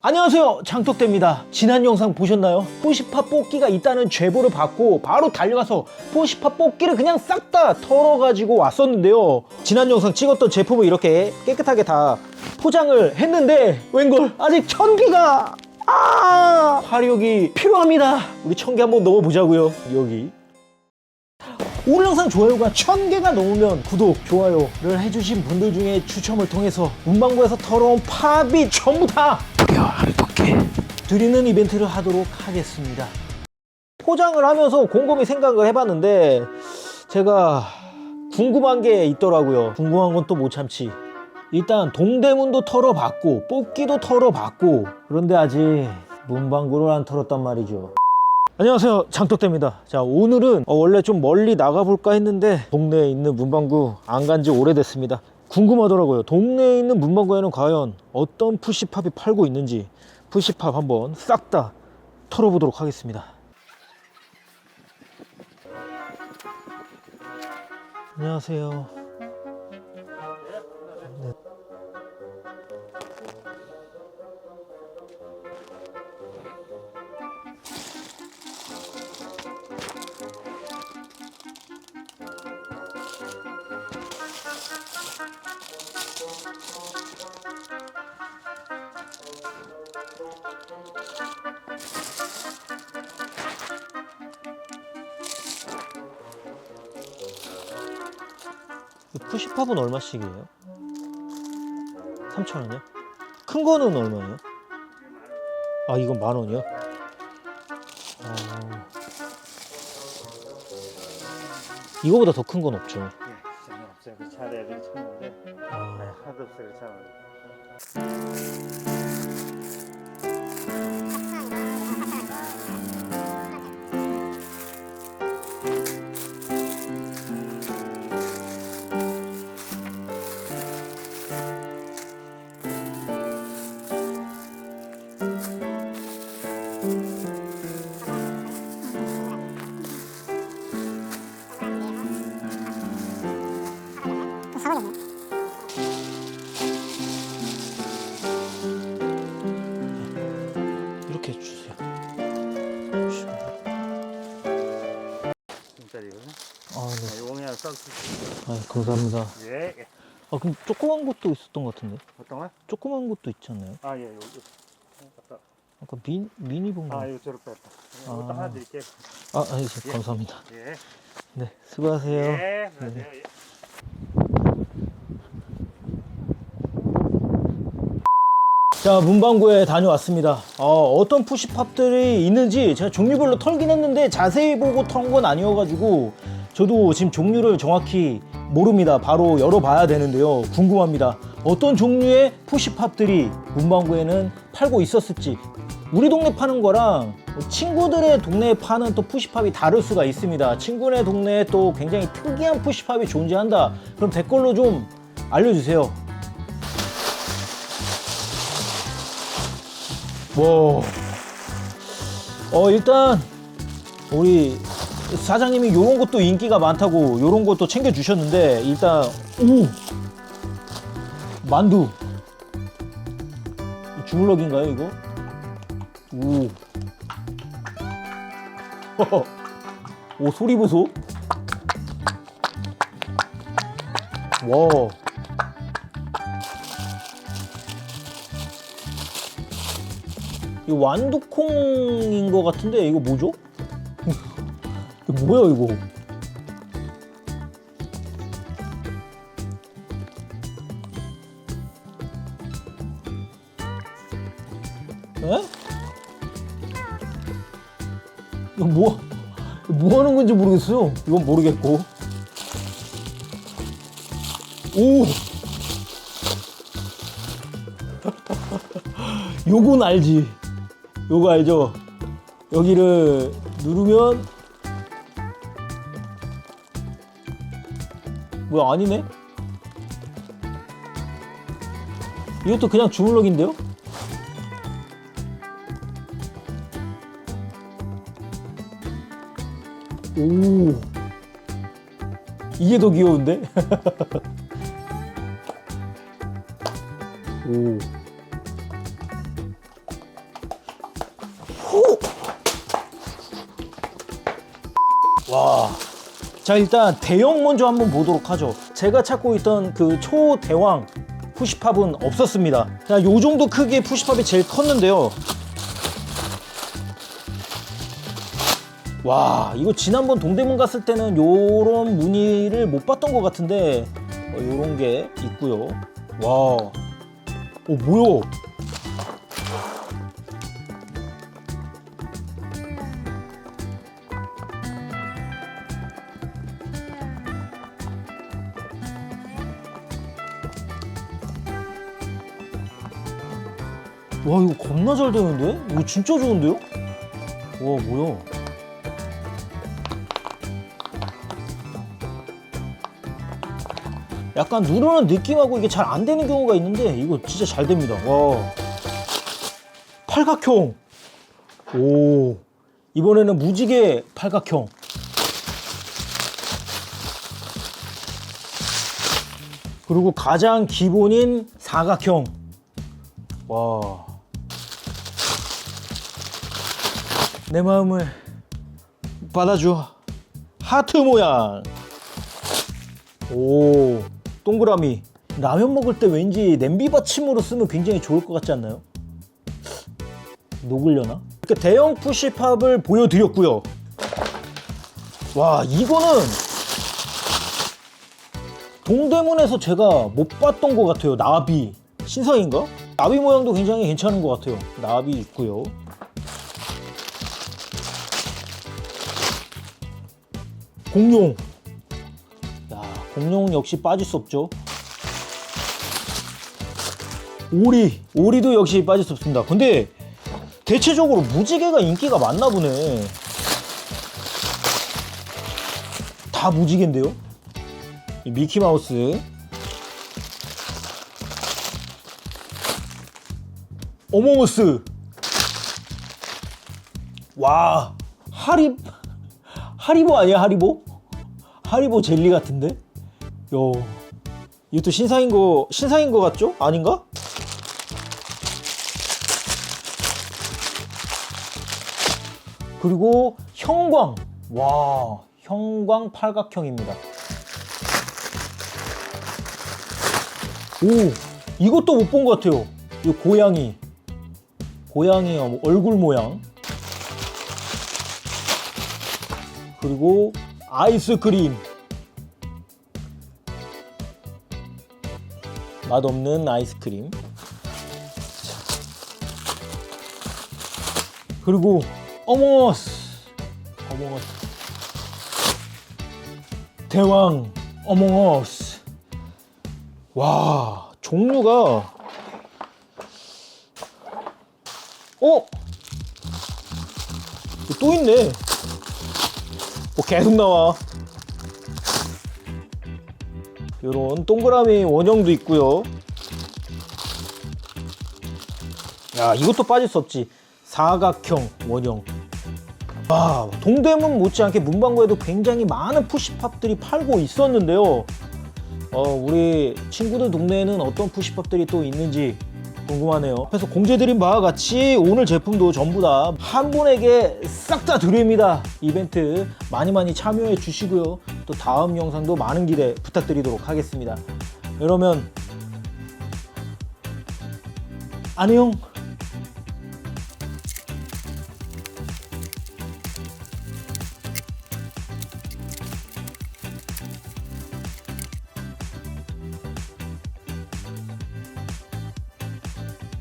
안녕하세요. 장독대입니다. 지난 영상 보셨나요? 포시파 뽑기가 있다는 제보를 받고 바로 달려가서 포시파 뽑기를 그냥 싹 다 털어가지고 왔었는데요. 지난 영상 찍었던 제품을 이렇게 깨끗하게 다 포장을 했는데 웬걸? 아직 천기가 아! 화력이 필요합니다. 우리 천개 한번 넣어보자고요. 여기 오늘 영상 좋아요가 1000개가 넘으면 구독, 좋아요를 해주신 분들 중에 추첨을 통해서 문방구에서 털어온 팝이 전부 다 드리는 이벤트를 하도록 하겠습니다. 포장을 하면서 곰곰이 생각을 해봤는데 제가 궁금한 게 있더라고요. 궁금한 건 또 못 참지. 일단 동대문도 털어봤고 뽑기도 털어봤고 그런데 아직 문방구를 안 털었단 말이죠. 안녕하세요. 장떡대입니다. 자 오늘은 어, 원래 좀 멀리 나가볼까 했는데 동네에 있는 문방구 안 간 지 오래됐습니다. 궁금하더라고요. 동네에 있는 문방구에는 과연 어떤 푸시팝이 팔고 있는지 푸시팝 한번 싹 다 털어보도록 하겠습니다. 안녕하세요 이 푸시팝은 얼마씩이에요? 3,000원이요? 큰 거는 얼마예요? 아 이건 만 원이요? 아... 이거보다 더 큰 건 없죠 예, 없어요. 그 차례 애들이 찾는데 아... 하나도 없어요. 그 차례. 진짜리거든. 아, 네. 네, 이거 그냥 썩. 아, 감사합니다 예. 예. 아 그럼 조그만 것도 있었던 것 같은데 어떤 거? 조그만 것도 있지 않나요? 아 예, 요거. 아까 아까 미, 미니 봉다 아 이거 저렇게 했다. 이것도 아. 하나 드릴게요. 아, 아 예, 예. 감사합니다 예. 네 수고하세요 예. 안녕하세요. 예. 자 문방구에 다녀왔습니다. 어, 떤 푸시팝들이 있는지 제가 종류별로 털긴 했는데 자세히 보고 턴 건 아니어가지고 저도 지금 종류를 정확히 모릅니다. 바로 열어봐야 되는데요. 궁금합니다. 어떤 종류의 푸시팝들이 문방구에는 팔고 있었을지. 우리 동네 파는 거랑 친구들의 동네에 파는 또 푸시팝이 다를 수가 있습니다. 친구네 동네에 또 굉장히 특이한 푸시팝이 존재한다. 그럼 댓글로 좀 알려주세요 와. 어, 일단, 우리 사장님이 요런 것도 인기가 많다고 요런 것도 챙겨 주셨는데, 일단, 오! 만두. 주물럭인가요, 이거? 오. 오, 소리 보소. 와. 이 완두콩인 것 같은데 이거 뭐죠? 이거 뭐야 이거? 에? 이거 뭐, 뭐 하는 건지 모르겠어요. 이건 모르겠고. 오! 요건 알지. 요거 알죠? 여기를 누르면 뭐야 아니네? 이것도 그냥 주물럭인데요? 오 이게 더 귀여운데? 오 자, 일단 대형 먼저 한번 보도록 하죠. 제가 찾고 있던 그 초대왕 푸시팝은 없었습니다. 자, 요 정도 크기의 푸시팝이 제일 컸는데요. 와, 이거 지난번 동대문 갔을 때는 요런 무늬를 못 봤던 것 같은데, 어, 요런 게 있고요. 와. 어, 뭐야? 와 이거 겁나 잘 되는데? 이거 진짜 좋은데요? 와 뭐야? 약간 누르는 느낌하고 이게 잘 안 되는 경우가 있는데 이거 진짜 잘 됩니다. 와. 팔각형. 오. 이번에는 무지개 팔각형. 그리고 가장 기본인 사각형. 와. 내 마음을 받아줘. 하트 모양. 오, 동그라미. 라면 먹을 때 왠지 냄비 받침으로 쓰면 굉장히 좋을 것 같지 않나요? 녹으려나? 이렇게 대형 푸시팝을 보여드렸고요. 와, 이거는 동대문에서 제가 못 봤던 것 같아요. 나비. 신상인가? 나비 모양도 굉장히 괜찮은 것 같아요. 나비 있고요. 공룡. 야, 공룡 역시 빠질 수 없죠. 오리. 오리도 역시 빠질 수 없습니다. 근데 대체적으로 무지개가 인기가 많나 보네. 다 무지개인데요? 이 미키마우스. 어몽어스. 와, 하리 하리보 아니야 하리보? 하리보 젤리 같은데? 요, 이것도 신상인 거 신상인 거 같죠? 아닌가? 그리고 형광. 와, 형광 팔각형입니다. 오, 이것도 못 본 것 같아요. 이 고양이. 고양이 어, 얼굴 모양. 그리고 아이스크림. 맛없는 아이스크림. 그리고 어몽어스. 어몽어스. 대왕 어몽어스. 와, 종류가 어? 또 있네. 뭐 계속 나와. 요런 동그라미 원형도 있고요. 야, 이것도 빠질 수 없지. 사각형 원형. 와, 동대문 못지않게 문방구에도 굉장히 많은 푸시팝들이 팔고 있었는데요. 어, 우리 친구들 동네에는 어떤 푸시팝들이 또 있는지 궁금하네요. 그래서 공지해드린 바와 같이 오늘 제품도 전부 다 한 분에게 싹 다 드립니다. 이벤트 많이 많이 참여해 주시고요. 또 다음 영상도 많은 기대 부탁드리도록 하겠습니다. 그러면 안녕.